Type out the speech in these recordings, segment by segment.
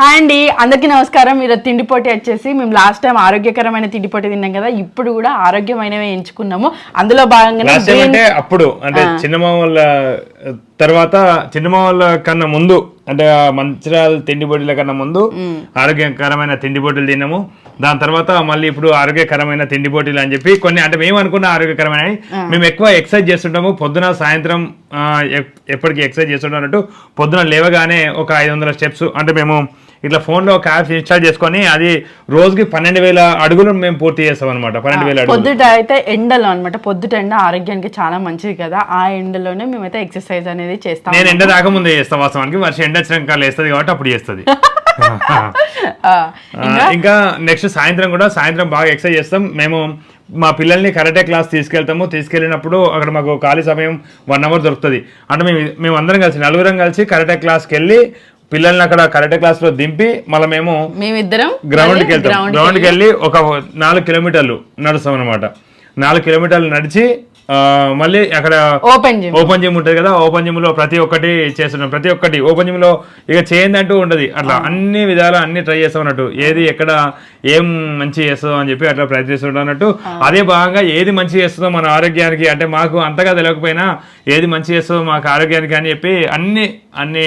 Hi అండి అందరికీ నమస్కారం. మీరు తిండి పోటీ వచ్చేసి మేము లాస్ట్ టైం ఆరోగ్యకరమైన తిండి పోటీ తిన్నాం కదా ఇప్పుడు కూడా ఆరోగ్యమైనవి ఎంచుకున్నాము. అందులో భాగంగానే అంటే అప్పుడు అంటే చిన్నమ్మ వాళ్ళ తర్వాత చిన్నమ్మ వాళ్ళ కన్నా ముందు అంటే ఆ మంచిర్యాల తిండి బొడ్డుల కన్నా ముందు ఆరోగ్యకరమైన తిండి బొడ్డులు తిన్నాము. దాని తర్వాత మళ్ళీ ఇప్పుడు ఆరోగ్యకరమైన తిండి పోటీలు అని చెప్పి కొన్ని అంటే మేము అనుకున్న ఆరోగ్యకరమైన మేము ఎక్కువ ఎక్సర్సైజ్ చేస్తుంటాము. పొద్దున సాయంత్రం ఎప్పటికీ ఎక్సర్సైజ్ చేస్తుంటాం అన్నట్టు పొద్దున లేవగానే ఒక ఐదు వందల స్టెప్స్ అంటే మేము ఇట్లా ఫోన్లో ఒక యాప్ ఇన్స్టాల్ చేసుకొని అది రోజుకి పన్నెండు వేల అడుగులు మేము పూర్తి చేస్తాం అనమాట పన్నెండు వేల అడుగులు. పొద్దుట అయితే ఎండలో అన్నమాట. పొద్దుట ఎండ ఆరోగ్యానికి చాలా మంచిది కదా. ఆ ఎండలోనే మేమైతే ఎక్సర్సైజ్ అనేది చేస్తాం నేను ఎండ రాకముందే చేస్తాను వాస్తవానికి. వర్షం ఎండ వచ్చినాక వేస్తుంది కాబట్టి అప్పుడు చేస్తుంది. ఇంకా? నెక్స్ట్ సాయంత్రం కూడా సాయంత్రం బాగా ఎక్సర్సైజ్ చేస్తాం. మేము మా పిల్లల్ని కరాటే క్లాస్ తీసుకెళ్తాము. తీసుకెళ్ళినప్పుడు అక్కడ మాకు ఖాళీ సమయం వన్ అవర్ దొరుకుతుంది. అంటే మేము మేము అందరం కలిసి నలుగురం కలిసి కరాటే క్లాస్కి వెళ్ళి పిల్లల్ని అక్కడ కరాటే క్లాస్లో దింపి మళ్ళీ మేము మేమిద్దరం గ్రౌండ్కి వెళ్తాం. గ్రౌండ్కి వెళ్ళి ఒక నాలుగు కిలోమీటర్లు నడుస్తాం అనమాట నాలుగు కిలోమీటర్లు నడిచి మళ్ళీ అక్కడ ఓపెన్ జిమ్ ఓపెన్ జిమ్ ఉంటుంది కదా ఓపెన్ జిమ్లో ప్రతి ఒక్కటి చేస్తున్నాం ప్రతి ఒక్కటి ఓపెన్ జిమ్లో ఇక చేయండి అంటూ ఉండదు. అట్లా అన్ని విధాలు అన్ని ట్రై చేస్తాం అన్నట్టు. ఏది ఎక్కడ ఏం మంచి చేస్తుందో అని చెప్పి అట్లా ప్రయత్నిస్తుంటాం అన్నట్టు. అదే భాగంగా ఏది మంచి చేస్తుందో మన ఆరోగ్యానికి అంటే మాకు అంతగా తెలియకపోయినా ఏది మంచి చేస్తుందో మాకు ఆరోగ్యానికి అని చెప్పి అన్ని అన్ని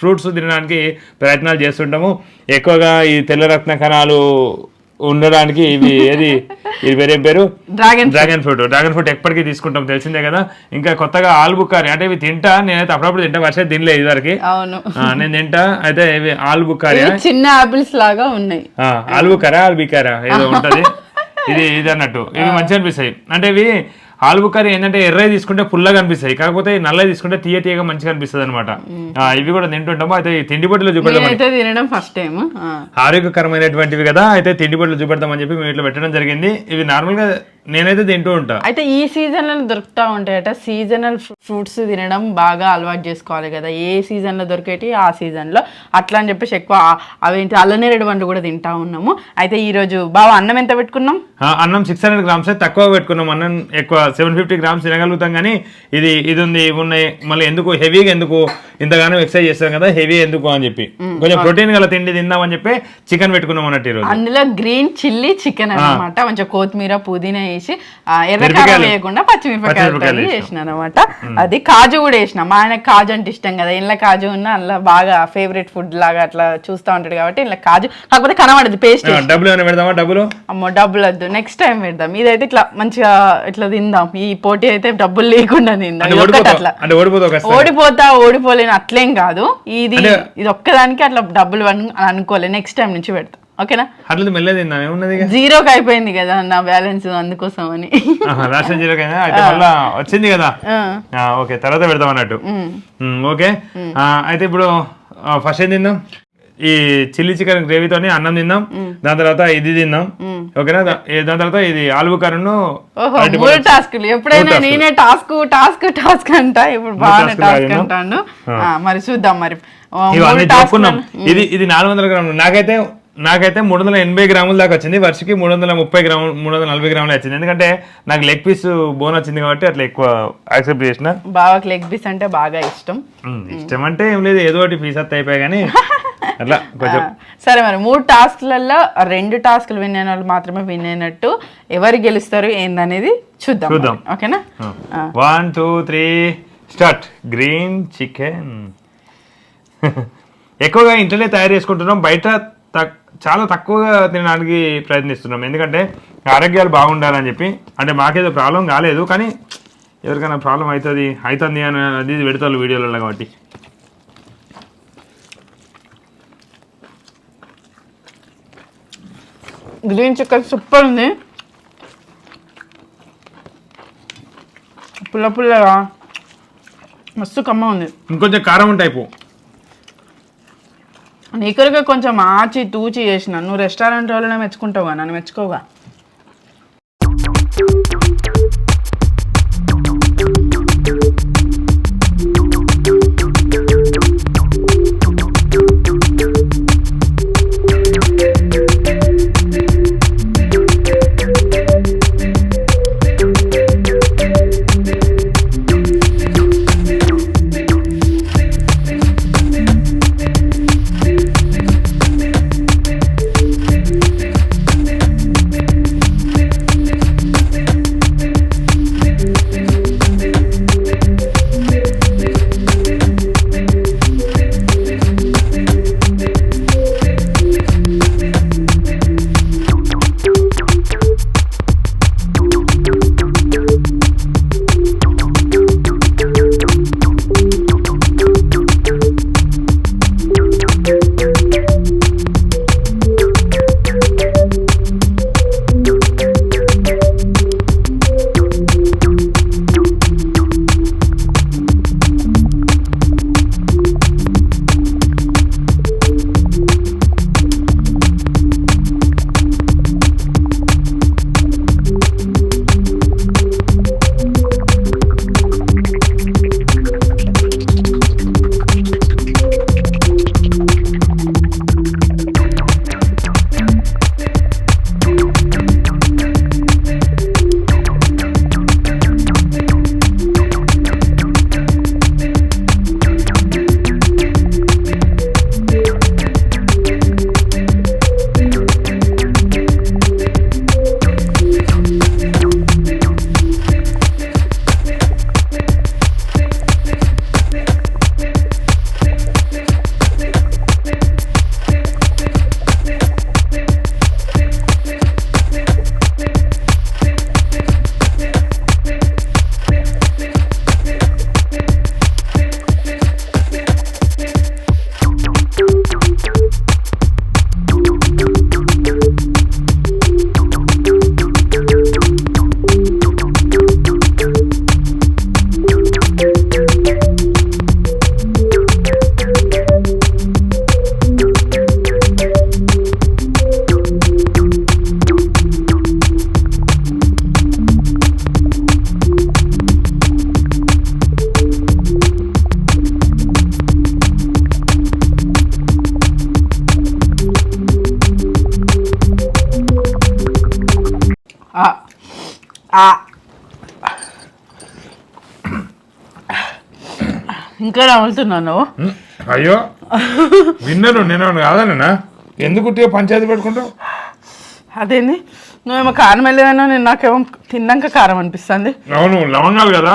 ఫ్రూట్స్ తినడానికి ప్రయత్నాలు చేస్తుంటాము. ఎక్కువగా ఈ తెల్ల రత్న కణాలు ఉండడానికి ఇవి ఏది? ఇది వేరే పేరు? Dragon dragon fruit dragon fruit ఎప్పటికీ తీసుకుంటాం తెలిసిందే కదా? ఇంకా కొత్తగా ఆల్బుకారి అంటే ఇవి తింటా నేనైతే అప్పుడప్పుడు తింటా వర్షం తినలేదు ఇదివరకు. అవును. ఆ, నేను తింటా అయితే ఇవి ఆల్బుకారి చిన్న ఆపిల్స్ లాగా ఉన్నాయి. ఆల్బుకారా ఆల్బికారా ఏదో ఉంటది. ఇది ఇది అన్నట్టు. ఇవి మంచిగా అనిపిస్తాయి. అంటే ఇవి ఆల్బుకారి ఏంటంటే ఎర్రవి తీసుకుంటే పుల్లగా అనిపిస్తాయి కాకపోతే నల్లవి తీసుకుంటే తీయ తీయగా మంచిగా అనిపిస్తుంది అనమాట ఇవి కూడా తింటుంటాము? అయితే ఈ తిండి బొట్టులో చూపెడదాం నేనైతే తినడం ఫస్ట్ టైం ఆరోగ్యకరమైనటువంటివి కదా అయితే తిండి బొట్టులు చూపెడతామని చెప్పి మేము ఇట్లా పెట్టడం జరిగింది. ఇవి నార్మల్గా నేనైతే తింటూ ఉంటా. అయితే ఈ సీజన్లో దొరుకుతూ ఉంటాయట. సీజనల్ ఫ్రూట్స్ తినడం బాగా అలవాటు చేసుకోవాలి కదా. ఏ సీజన్లో దొరికేటి ఆ సీజన్లో. అట్లా అని చెప్పేసి ఎక్కువ అవేంటి అల్లనేరేడు పండ్లు కూడా తింటా ఉన్నాము. అయితే ఈరోజు బాగా అన్నం ఎంత పెట్టుకున్నాం? అన్నం సిక్స్ హండ్రెడ్ గ్రామ్స్ తక్కువ పెట్టుకున్నాం. అన్నం ఎక్కువ సెవెన్ ఫిఫ్టీ గ్రామ్స్ తినగలుగుతాం కానీ ఇది ఇది ఉంది ఉన్నాయి మళ్ళీ ఎందుకు హెవీగా ఎందుకు ఇంతగానో ఎక్సర్సైజ్ చేస్తాం కదా హెవీ ఎందుకు అని చెప్పి. కొంచెం ప్రోటీన్ గల తిండి తిందామని చెప్పి చికెన్ పెట్టుకున్నాం అన్నట్టు ఈరోజు. అందులో గ్రీన్ చిల్లీ చికెన్ అన్నమాట. మంచిగా కొత్తిమీర పుదీనా వేసి మిరపకాయలు. వేయకుండా పచ్చిమిరపకాయలు చేసిన అనమాట అది కాజు కూడా వేసిన. మా ఆయన కాజు అంటే ఇష్టం కదా. ఇంట్లో కాజు ఉన్న అందులో బాగా ఫేవరెట్ ఫుడ్ లాగా అట్లా చూస్తూ ఉంటాడు కాబట్టి ఇంట్లో కాజు కాకపోతే కనబడదు పేస్ట్ డబ్బులు పెడదామా? డబ్బులు? అమ్మో డబ్బులు వద్దు నెక్స్ట్ టైం పెడదాం. ఇదైతే ఇట్లా మంచిగా ఇట్లా తిందాం. ఈ పోటీ అయితే డబ్బులు లేకుండా అట్లా. ఓడిపోతా ఓడిపోలేను అట్లేం కాదు. ఇది ఇది ఒక్కదానికి అట్లా డబ్బులు అను- అనుకోలే. నెక్స్ట్ టైం నుంచి పెడతా. ఓకేనా? అట్లా మెల్లది ఇక? జీరోకి అయిపోయింది కదా నా బ్యాలెన్స్ అందుకోసం అని రాష్ట్రం అయితే మళ్ళా వచ్చింది కదా? ఓకే తర్వాత పెడదాం అన్నట్టు. ఓకే. అయితే ఇప్పుడు ఫస్ట్ ఏం తిందాం? ఈ చిల్లీ చికెన్ గ్రేవీతోని అన్నం తిందాం. దాని తర్వాత ఇది తిందాం. ఓకేనా? దాని తర్వాత ఇది ఆలుగు ఓహో మూడు టాస్కులు. ఎప్పుడైనా నేనే టాస్క్ టాస్క్ టాస్క్ అంట. ఇప్పుడు బాగానే టాస్కులు టాస్క్? అంటాను. మరి చూద్దాం మరి. ఇవన్నీ చెప్పుకున్నాం. ఇది ఇది నాలుగు వందల గ్రాములు. నాకైతే నాకైతే మూడు వందల ఎనభై గ్రాముల దాకా వచ్చింది. వర్షకి మూడు వందల ముప్పై గ్రాములు మూడు వందల నలభై గ్రాములు వచ్చింది. ఎందుకంటే నాకు లెగ్ పీస్ బోన్ వచ్చింది కాబట్టి అట్లా ఎక్కువ యాక్సెప్ట్ చేసిన. బావాకి లెగ్ పీస్ అంటే బాగా ఇష్టం. ఇష్టం అంటే ఏం లేదు. ఏదో ఒకటి పీస్ అత్త అయిపోయాయి కానీ అట్లా కొంచెం. సరే మరి మూడు టాస్క్లలో రెండు టాస్క్లు విన్ అయిన వాళ్ళు మాత్రమే విన్ అయినట్టు ఎవరు గెలుస్తారు ఏందనేది చూద్దాం చూద్దాం. ఓకేనా. One two three start. Green chicken. ఎక్కువగా ఇంట్లోనే తయారు చేసుకుంటున్నాం. బయట చాలా తక్కువగా తినడానికి ప్రయత్నిస్తున్నాం. ఎందుకంటే ఆరోగ్యాలు బాగుండాలని చెప్పి. అంటే మాకేదో ప్రాబ్లం కాలేదు. కానీ ఎవరికైనా ప్రాబ్లం అవుతుంది అవుతుంది అని అది పెడతారు వీడియోలలో కాబట్టి. గ్రీన్ చికెన్ సూపర్ ఉంది. పుల్ల పుల్లగా మస్తు కమ్మ ఉంది. ఇంకొంచెం కారం టైపు నీకరుగా కొంచెం ఆచి తూచి చేసిన. నువ్వు రెస్టారెంట్ వాళ్ళనే మెచ్చుకుంటావుగా నన్ను మెచ్చుకోవుగా. నువ్వు ఉమ్, అయ్యో. విన్నాను నేను కాదన్నా? ఎందుకు పంచాయతీ పెట్టుకుంటావు? అదేంది? నువ్వేమో కారం వెళ్ళేదానో నేను నాకేమో తిన్నాక కారం అనిపిస్తుంది. అవును లవంగాలు కదా.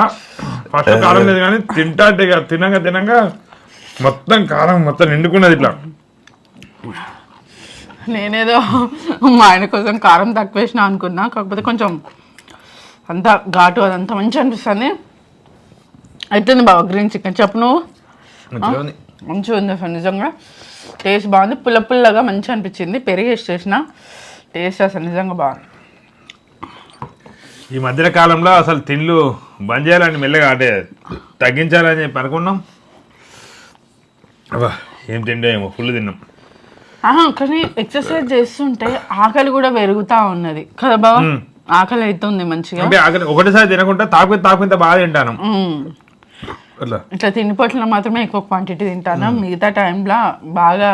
ఫస్ట్ కారం లేదు కానీ తింటా అంటే ఇక తినంగా తినంగా మొత్తం కారం మొత్తం నిండుకున్నది ఇట్లా. నేనేదో మా ఆయన కోసం కారం తక్కువ వేసిన అనుకున్నా కాకపోతే కొంచెం అంత ఘాటు అదంతా మంచిగా అనిపిస్తుంది. అవుతుంది బాబా గ్రీన్ చికెన్ చెప్పు నువ్వు. మంచిగా ఉంది. మంచిగా ఉంది అసలు నిజంగా. టేస్ట్ బాగుంది పుల్ల పుల్లగా మంచిగా అనిపించింది. పెరిగి వేసి చేసిన. టేస్ట్ అసలు నిజంగా బాగుంది. ఈ మధ్య కాలంలో అసలు తిండ్లు బంద్ చేయాలని మెల్లగా అంటే తగ్గించాలని చెప్పి అనుకున్నాం. ఏం తిండో ఏమో ఫుల్ తిన్నాం. ఆహా, కానీ ఎక్సర్సైజ్ చేస్తుంటే ఆకలి కూడా పెరుగుతా ఉన్నది. కదా బాబా ఆకలి అవుతుంది మంచిగా. అంటే ఆకలి ఒకటేసారి తినకుండా తాకు తాకుంత బాగా తింటాను. ఇట్లా తిండిపోట్లలో మాత్రమే ఎక్కువ క్వాంటిటీ తింటాను. మిగతా టైంలో బాగా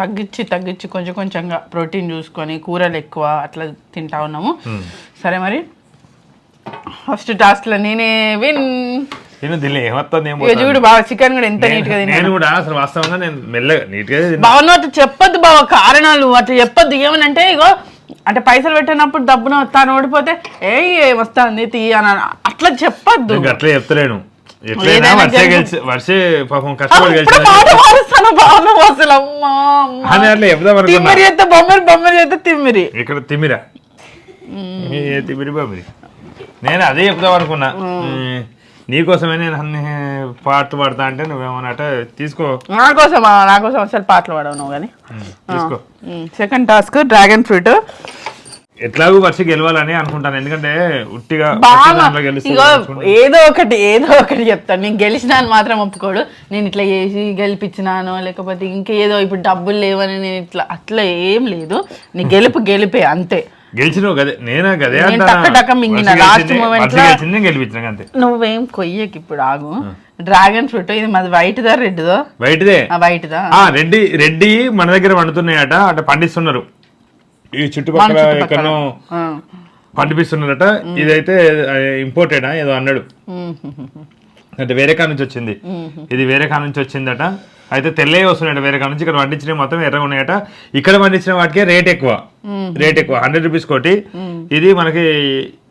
తగ్గించి తగ్గించి కొంచెం కొంచెంగా ప్రోటీన్ చూసుకొని కూరలు ఎక్కువ అట్లా తింటా ఉన్నాము. సరే మరి. ఫస్ట్ టాస్క్లో నేనే విన్ ఏమో ఇక చూడు బాగా చికెన్ కూడా ఎంత నీట్గా నేను తిన్నాను. కూడా అసలు వాస్తవంగా నేను మెల్లగా అట్లా చెప్పొద్దు బావ కారణాలు అట్లా చెప్పొద్దు. ఏమనంటే ఇగో అంటే పైసలు పెట్టినప్పుడు డబ్బున తాను ఓడిపోతే ఏ వస్తుంది తీ అని అట్లా చెప్పొద్దు. నేను అట్లా చెప్తలేను. ఎట్లయినా వర్షే. గెలిచి వర్షే పాపం కష్టపడి గెలిచి. అని అట్లా చెప్దాం తిమ్మిరి చేస్తే బొమ్మరి బొమ్మరి చేస్తే తిమ్మిరి. ఇక్కడ తిమిరా ఏ తిమిరి బామిరి నేను అదే చెప్దాం అనుకున్నా. నీకోసమే నేను అన్ని పాటలు పాడతా అంటే నువ్వేమన్నట తీసుకో. నా కోసం నా కోసం అసలు పాటలు పాడవు నువ్వు కానీ. తీసుకో. సెకండ్ టాస్క్ డ్రాగన్ ఫ్రూట్ ఎట్లాగూ వర్ష గెలవాలని అనుకుంటాను. ఎందుకంటే ఉట్టిగా. ఏదో ఒకటి ఏదో ఒకటి చెప్తాను. నేను గెలిచినా అని మాత్రం ఒప్పుకోడు. నేను ఇట్లా చేసి గెలిపించినాను లేకపోతే ఇంకేదో ఇప్పుడు డబ్బులు లేవని నేను ఇట్లా అట్లా ఏం లేదు. నీ గెలుపు గెలిపే అంతే. గెలిచినావు గదే నేనే గదే నేను అంటానా. టక్క టక్క మింగిన వర్ష last గెలిచింది, moment వర్ష లో- గెలిచింది నేను గెలిపించిన అంతే. నువ్వేం కొయ్యకి ఇప్పుడు ఆగు. డ్రాగన్ ఫ్రూట్ ఇది మాది వైట్దా రెడ్దో బయటదే వైట్దా. ఆ రెడ్డి రెడ్డి మన దగ్గర పండుతున్నాయట అంటే పండిస్తున్నారు. ఈ చుట్టుపక్కల. ఎక్కడో ఆ. పండిపిస్తున్నారట ఇదైతే ఇంపోర్టెడా ఏదో అన్నాడు. అంటే వేరే కాడ నుంచి వచ్చింది. ఇది వేరే కాడ నుంచి వచ్చిందట. అయితే తెల్లే వస్తున్నాయట వేరే కాడ నుంచి. ఇక్కడ పండించినవి మొత్తం ఎర్రగా ఉన్నాయట. ఇక్కడ పండించిన వాటికే రేట్ ఎక్కువ. రేట్ ఎక్కువ. హండ్రెడ్ రూపీస్ కోటి. ఇది మనకి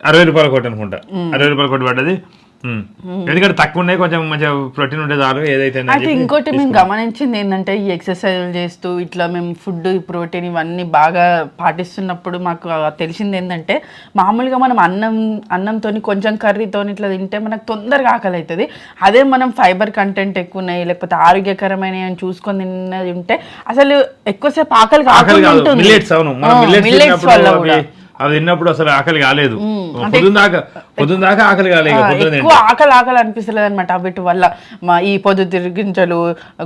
అరవై రూపాయల కోటి అనుకుంటా. అరవై రూపాయల కోటి పడ్డది. ఎందుకంటే తక్కువ ఉన్నాయి కొంచెం మంచిగా ప్రోటీన్ ఉంటే చాలు ఏదైతే అయితే ఇంకోటి మేము గమనించింది ఏంటంటే ఈ ఎక్సర్సైజ్ చేస్తూ ఇట్లా మేము ఫుడ్ ప్రోటీన్ ఇవన్నీ బాగా పాటిస్తున్నప్పుడు మాకు తెలిసింది ఏంటంటే మామూలుగా మనం అన్నం అన్నంతో కొంచెం కర్రీతో ఇట్లా తింటే మనకు తొందరగా ఆకలి అవుతుంది అదే మనం ఫైబర్ కంటెంట్ ఎక్కువ ఉన్నాయి లేకపోతే ఆరోగ్యకరమైన చూసుకొని తిన్నది ఉంటే అసలు ఎక్కువసేపు ఆకలి ఆకలి కాకుండా ఉంటుంది. మిల్లెట్స్ వల్ల కూడా. అవి తిన్నప్పుడు అసలు ఆకలి కాలేదు. పొద్దున్న దాకా ఆకలి కాలేదు ఎక్కువ ఆకలి ఆకలి అనిపిస్తలేదు అనమాట వీటి వల్ల. మా ఈ పొద్దుతిరి గింజలు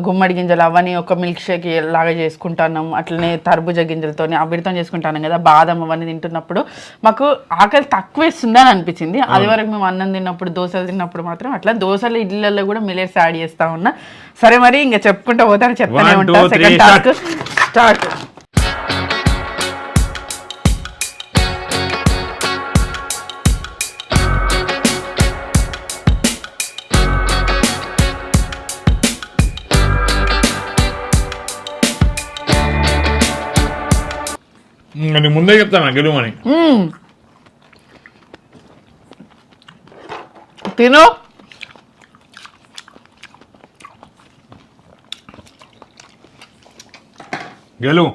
గుమ్మడి గింజలు అవన్నీ ఒక మిల్క్ షేక్ లాగా చేసుకుంటున్నాం. అట్లనే తర్బుజ గింజలతో వీటితో చేసుకుంటాను కదా బాదం అవన్నీ తింటున్నప్పుడు. మాకు ఆకలి తక్కువ వేస్తుంది అని అనిపించింది. అది వరకు మేము అన్నం తిన్నప్పుడు దోశలు తిన్నప్పుడు మాత్రం అట్లా దోశలు ఇళ్ళల్లో కూడా మిల్లెట్స్ యాడ్ చేస్తా ఉన్నా. సరే మరి ఇంకా చెప్పుకుంటా పోతాను చెప్తానే One, ఉంటా two, three, second task start నేను ముందే చెప్తాను గెలువని? తిను. గెలువు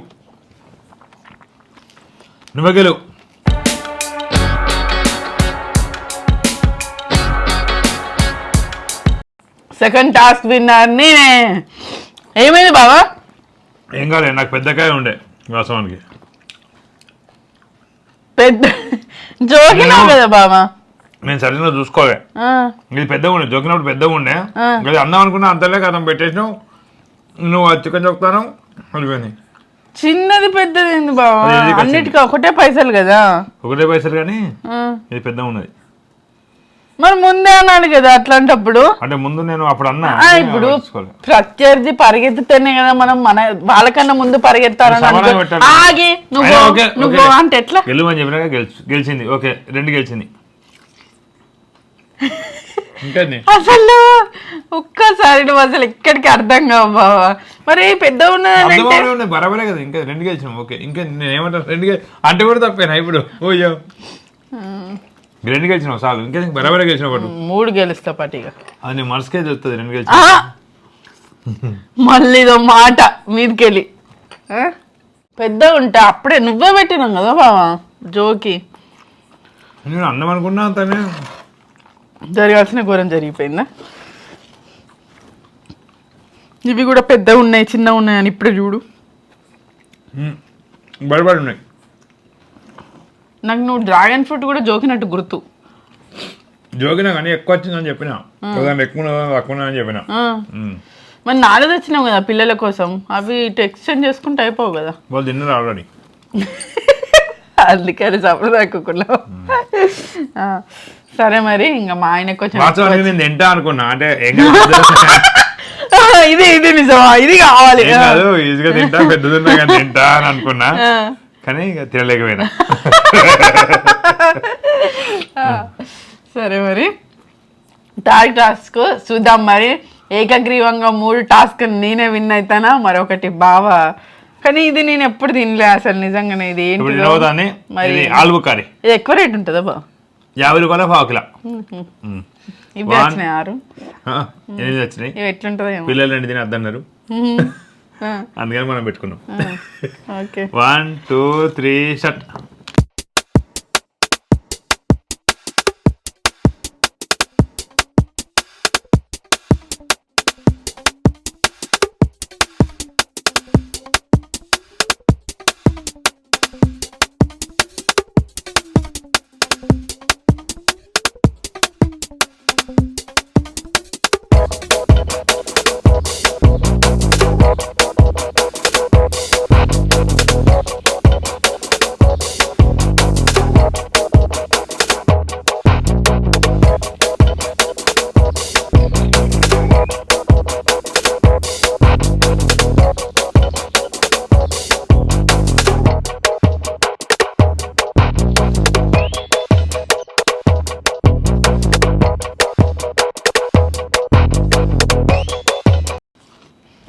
నువ్వే గెలువు సెకండ్ టాస్క్ విన్నర్ నేనే. ఏమైంది బావా? ఏం కాలేదు నాకు పెద్దకాయ ఉండే వాస్తవానికి. పెద్ద జోకినావు కదా నేను సరిగ్గా చూసుకోలే. ఇది పెద్దగా ఉండే జోకినప్పుడు పెద్దగా ఉండే. ఇది అన్నం అనుకున్నా అంతలే కదా పెట్టేసినావు. నువ్వు అది చికెన్ చెప్తాను వెళ్ళిపోయింది. చిన్నది పెద్దది బావా? అది? అన్నిటికీ ఒకటే పైసలు కదా? ఒకటే పైసలు కానీ ఇది పెద్దగా ఉన్నది మరి ముందే అన్నాడు కదా అట్లాంటప్పుడు? అంటే ముందు నేను అప్పుడు అన్నా ఇప్పుడు ప్రత్యర్థి పరిగెత్తుతేనే కదా మనం మన వాళ్ళకన్నా ముందు పరిగెత్తాలని. ఆగి నువ్వు. అంటే ఎట్లా? గెలువని చెప్పినాక గెలిచి గెలిచింది. ఓకే రెండు గెలిచింది. అసలు ఒక్కసారి నువ్వు అసలు ఎక్కడికి అర్థం కావు బావా. మరి పెద్ద ఉన్నదంటే బరాబరే కదా. ఇంకా రెండు గెలిచినాం. ఓకే ఇంకా నేను ఏమంటాను? రెండు అంటే కూడా తప్పేనా ఇప్పుడు? ఓయ్యో రెండు గెలిచినావు చాలు ఇంకా బరాబరే గెలిచిన ఒకటి. మూడు గెలుస్తా పటిగా అది నీ మనసుకే తెలుస్తుంది రెండు గెలిచిన. మళ్ళీ ఇదో మాట మీదికెళ్ళి? పెద్ద ఉంటా అప్పుడే నువ్వే పెట్టినాం కదా బావా జోకి. నేను అన్నం అనుకున్నా అంతనే జరగాల్సిన ఘోరం జరిగిపోయిందా? ఇవి కూడా పెద్ద ఉన్నాయి చిన్న ఉన్నాయి అని ఇప్పుడే చూడు. బడిబడి ఉన్నాయి. నాకు నువ్వు డ్రాగన్ ఫ్రూట్ కూడా జోకినట్టు గుర్తు. జోగినా కానీ ఎక్కువ వచ్చిందని చెప్పిన. ఎక్కువ తక్కువ అని చెప్పిన. మరి నాలుగు తెచ్చినావు కదా పిల్లల కోసం. అవి ఎక్స్చేంజ్ చేసుకుంటే అయిపోవు కదా. వాళ్ళు తిన్నారు ఆల్రెడీ అందుకని తక్కుకున్నావు సరే మరి ఇంకా మా ఆయనకు కొంచెం తింటా అనుకున్నా. అంటే ఇది ఇది నిజమా? ఇది కావాలి. ఈజీగా తింటా పెద్దదిన్నా తింటా అని అనుకున్నా. కానీ ఇక తినలేకపోయినా. సరే మరి. థర్డ్ టాస్క్ చూద్దాం మరి. ఏకగ్రీవంగా మూడు టాస్క్ నేనే విన్ అవుతానా మరొకటి బావా. కానీ ఇది నేను ఎప్పుడు తినలే అసలు నిజంగానే. ఇది ఏంటి మరి ఆలుగు కర్రీ. ఇది ఎక్కువ రేట్ ఉంటుందా బా యాభై రూపాయల పావు కిలో. ఇవి. వచ్చినాయి ఆరు. ఎనిమిది వచ్చినాయి. ఇవి ఎట్లుంటుందో పిల్లలు రెండు తిని అద్దన్నారు అందుకని మనం పెట్టుకున్నాం. Okay. One two three shut.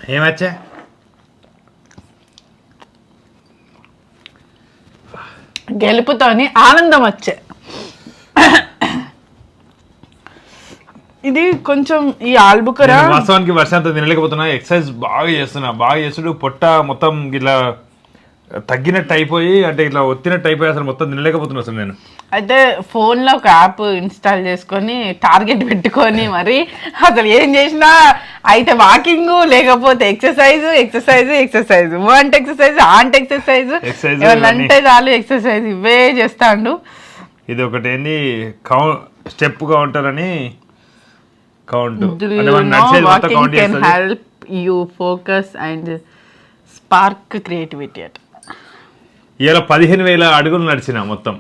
ఏమచ్చా గెలుపుతోని ఆనందం వచ్చే. ఇది కొంచెం ఈ ఆల్బుకర వాస్తవానికి వర్షంతో తినలేకపోతున్నా ఎక్సర్సైజ్ బాగా చేస్తున్నా బాగా చేస్తుడు పొట్ట మొత్తం ఇట్లా తగ్గినట్టు అయిపోయి అంటే ఇట్లా ఒత్తినట్టు అయిపోయి అసలు మొత్తం తినలేకపోతున్నా అసలు నేను. అయితే ఫోన్లో ఒక యాప్ ఇన్స్టాల్ చేసుకొని టార్గెట్ పెట్టుకొని మరి అసలు ఏం చేసినా అయితే వాకింగ్ లేకపోతే ఎక్సర్సైజ్ ఎక్సర్సైజ్ ఎక్సర్సైజ్. అంటే ఎక్సర్సైజ్ ఆంట్ ఎక్సర్సైజ్. అంటే చాలు ఎక్సర్సైజ్ ఇవే చేస్తాండు. ఇది ఒకటి ఏంది? కౌంట్. స్టెప్ కౌంటర్ అని count help you focus and spark creativity అట ఇలా పదిహేను వేల అడుగులు నడిచిన మొత్తం.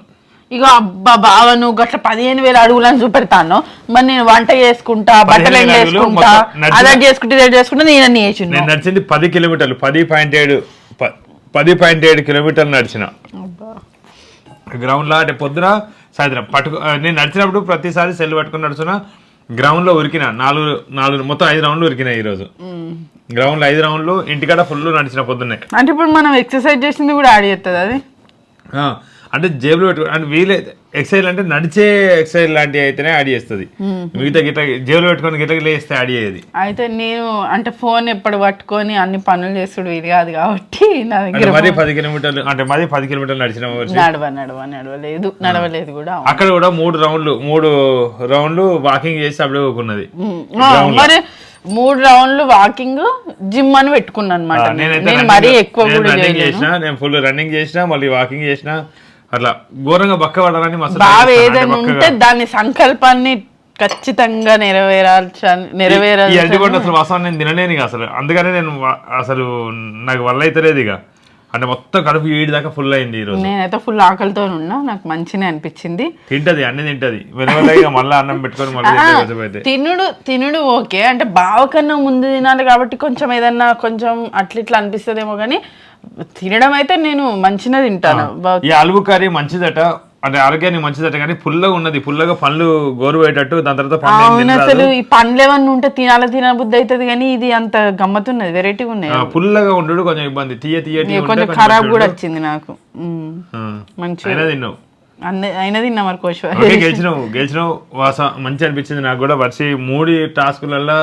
ఇక అబ్బా బావ నువ్వు గట్ల పదిహేను వేల అడుగులని చూపెడతాను? మరి నేను వంట చేసుకుంటా బట్టలు అడుగులు చేసుకుంటా అదే చేసుకుంటే ఇదే చేసుకుంటా నేను అన్ని చేసిండు నేను నడిచింది పది కిలోమీటర్లు పది పాయింట్ ఏడు పది పాయింట్ ఏడు కిలోమీటర్లు నడిచిన. గ్రౌండ్లో అంటే పొద్దున సాయంత్రం పట్టుకు నేను నడిచినప్పుడు ప్రతిసారి సెల్ పట్టుకుని నడుచున్నా గ్రౌండ్లో ఉరికిన నాలుగు నాలుగు మొత్తం ఐదు రౌండ్లు ఉరికిన ఈ రోజు గ్రౌండ్లో ఐదు రౌండ్లు ఇంటికాడ ఫుల్ నడిచిన పొద్దున్నే. అంటే ఇప్పుడు మనం ఎక్సర్సైజ్ చేసింది కూడా యాడ్ చేస్తుంది అది? అంటే జేబులో పెట్టుకో అంటే వీలే ఎక్సైజ్ అంటే నడిచే ఎక్సైజ్ లాంటివి అయితేనే యాడ్ చేస్తుంది. మిగతా గిట్ల జేబులో పెట్టుకొని గిట్ల వేస్తే యాడ్ చేయదు. అయితే నేను అంటే ఫోన్ ఎప్పుడు పట్టుకొని అన్ని పనులు చేసుడు ఇది కాదు కాబట్టి నా దగ్గర మరీ పది కిలోమీటర్లు అంటే మరీ పది కిలోమీటర్లు నడిచిన నడవ నడవ నడవలేదు నడవలేదు కూడా అక్కడ కూడా మూడు రౌండ్లు మూడు రౌండ్లు వాకింగ్ చేసి అప్పుడే ఊకున్నది మరి మూడు రౌండ్లు వాకింగ్ జిమ్ అని పెట్టుకున్నాను అనమాట నేను. మరీ ఎక్కువ కూడా చేసిన నేను ఫుల్ రన్నింగ్ చేసిన మళ్ళీ వాకింగ్ చేసిన అట్లా ఘోరంగా బక్క పడాలని మస్తు బాగా try చేస్తాను. ఏదైనా ఉంటే. దాని సంకల్పాన్ని ఖచ్చితంగా నెరవేరాల్సి ఈ నెరవేరాలి అరటిపండు అసలు వాస్తవం నేను తినలేను ఇక అసలు. అందుకనే నేను అసలు నాకు వల్ల అయితే లేదు ఇక. అంటే మొత్తం కడుపు ఏడు దాకా ఫుల్ అయింది ఈ రోజు నేనైతే ఫుల్ ఆకలితో ఉన్నా నాకు మంచిగా అనిపించింది. తింటది అన్ని తింటది. వెనవల్ల మళ్ళీ అన్నం పెట్టుకొని మళ్ళీ తినుడు తినుడు ఓకే. అంటే బావ కన్నా ముందు తినాలి కాబట్టి కొంచెం ఏదన్నా కొంచెం అట్లా ఇట్లా అనిపిస్తుందేమో కానీ తినడం అయితే నేను మంచిగా తింటాను. ఈ ఆలుగు కర్రీ మంచిదట అంటే ఆరోగ్యానికి మంచిదట కానీ పుల్లగా ఉన్నది. పుల్లగా పండ్లు గోరు పోయేటట్టు దాని తర్వాత అవును. అసలు ఈ పండ్లు ఏమన్నా ఉంటే తినాల తినబుద్ధి అవుతుంది కానీ ఇది అంత గమ్మతున్నది వెరైటీగా ఉన్నాయి. పుల్లగా ఉండడు కొంచెం ఇబ్బంది. తీయ ఉంటే కొంచెం ఖరాబ్ మంచిగా కూడా. వచ్చింది నాకు. ఉమ్. ఆ. మంచి అయినా తిన్నావు. అన్న అయినా తిన్నా మరి గెలిచినావు. గెలిచినావు. వాస మంచి అనిపించింది నాకు కూడా. వర్షి మూడు టాస్కులలో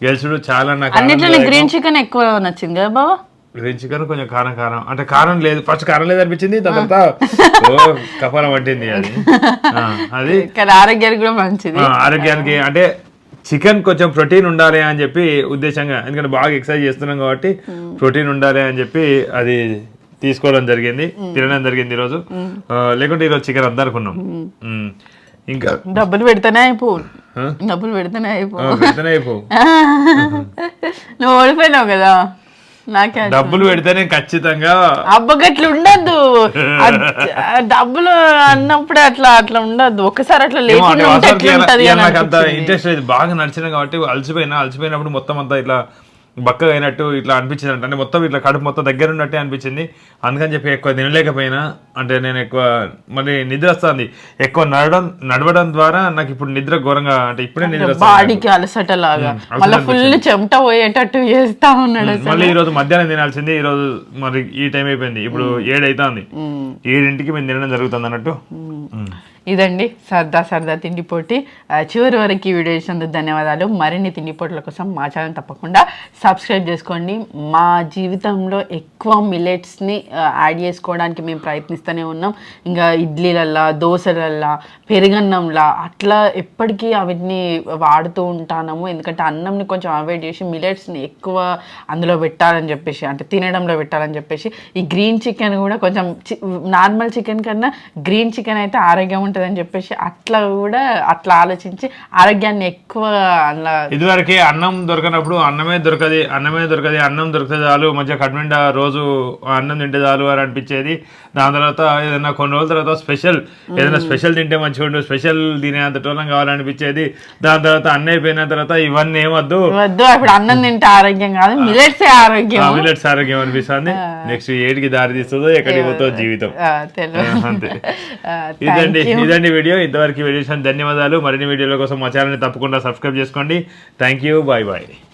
గెలిచుడు చాలా నాకు అన్నిట్లో గ్రీన్ చికెన్ ఎక్కువ నచ్చింది కదా బాబా గ్రీన్ చికెన్ కొంచెం కారం కారం. అంటే కారం లేదు ఫస్ట్ కారం లేదు అనిపించింది తర్వాత ఓ కపాలం పట్టింది అది. అది. ఆరోగ్యానికి కూడా మంచిది. ఆరోగ్యానికి అంటే చికెన్ కొంచెం ప్రోటీన్ ఉండాలి అని చెప్పి ఉద్దేశంగా ఎందుకంటే బాగా ఎక్సర్సైజ్ చేస్తున్నాం కాబట్టి ప్రోటీన్ ఉండాలి అని చెప్పి అది తీసుకోవడం జరిగింది తినడం జరిగింది ఈరోజు. లేకుంటే ఈరోజు చికెన్ అందరుకున్నాం ఉమ్. ఇంకా? డబ్బులు పెడితేనే అయిపో? డబ్బులు పెడితేనే అయిపో. పెడితేనే అయిపో. నువ్వు ఓడిపోయినావు కదా. డబ్బులు పెడితేనే ఖచ్చితంగా అబ్బగట్లు ఉండద్దు. డబ్బులు అన్నప్పుడే అట్లా అట్లా ఉండద్దు. ఒకసారి అట్లా లేకుండా. ఇంట్రెస్ట్ బాగా నడిచిన కాబట్టి అలసిపోయినా అలసిపోయినప్పుడు మొత్తం అంతా ఇట్లా బక్కగా అయినట్టు ఇట్లా అనిపించింది అంటే మొత్తం ఇట్లా కడుపు మొత్తం దగ్గర ఉన్నట్టే అనిపించింది. అందుకని చెప్పి ఎక్కువ తినలేకపోయినా. అంటే నేను ఎక్కువ మళ్ళీ నిద్ర వస్తుంది. ఎక్కువ నడవడం నడవడం ద్వారా నాకు ఇప్పుడు నిద్ర ఘోరంగా అంటే ఇప్పుడే నిద్ర బాడీకి అలసట లాగా మళ్ళీ ఫుల్ చెమట పోయేటట్టు చేస్తా ఉన్నాడు. మళ్ళీ ఈ రోజు మధ్యాహ్నం తినాల్సింది. ఈ రోజు మరి ఈ టైం అయిపోయింది. ఇప్పుడు ఏడు అవుతుంది ఏడింటికి మేము తినడం జరుగుతుంది అన్నట్టు. ఇదండి సరదా సరదా తిండి పోటీ. చివరి వరకు ఈ వీడియో చూసినందుకు ధన్యవాదాలు. మరిన్ని తిండి పోటీల కోసం మా ఛానల్ తప్పకుండా సబ్స్క్రైబ్ చేసుకోండి. మా జీవితంలో ఎక్కువ మిలెట్స్ని యాడ్ చేసుకోవడానికి మేము ప్రయత్నిస్తూనే ఉన్నాం. ఇంకా ఇడ్లీలల్లా దోశలల్లా పెరుగన్నంలా అట్లా ఎప్పటికీ అవన్నీ వాడుతూ ఉంటాము ఎందుకంటే అన్నంని కొంచెం అవాయిడ్ చేసి మిలెట్స్ని ఎక్కువ అందులో పెట్టాలని చెప్పేసి అంటే తినడంలో పెట్టాలని చెప్పేసి ఈ గ్రీన్ చికెన్ కూడా కొంచెం నార్మల్ చికెన్ కన్నా గ్రీన్ చికెన్ అయితే ఆరోగ్యం ఉంటుందని చెప్పేసి అట్లా కూడా అట్లా ఆలోచించి ఆరోగ్యాన్ని ఎక్కువ అలా ఇదివరకే అన్నం దొరకనప్పుడు అన్నమే దొరకది అన్నమే దొరకది అన్నం దొరికితే చాలు మంచిగా కడుమిండా రోజు అన్నం తింటే చాలు అని అనిపించేది. దాని తర్వాత ఏదైనా కొన్ని రోజుల తర్వాత స్పెషల్ ఏదైనా స్పెషల్ తింటే మంచిగా ఉండు స్పెషల్ తినేంత టోలం కావాలనిపించేది. దాని తర్వాత అన్న అయిపోయిన తర్వాత ఇవన్నీ ఏమొద్దు. వద్దు ఇప్పుడు అన్నం తింటే ఆరోగ్యం కాదు మిలెట్సే ఆరోగ్యం మిలెట్స్ ఆరోగ్యం అనిపిస్తుంది. నెక్స్ట్ ఏడికి దారి తీస్తుందో ఎక్కడికి పోతుందో జీవితం. అంతే. ఇదండి. ఇదండి వీడియో. ఇంతవరకు వీడియో ధన్యవాదాలు. మరిన్ని వీడియోల కోసం మా ఛానల్ని తప్పకుండా సబ్స్క్రైబ్ చేసుకోండి. Thank you bye bye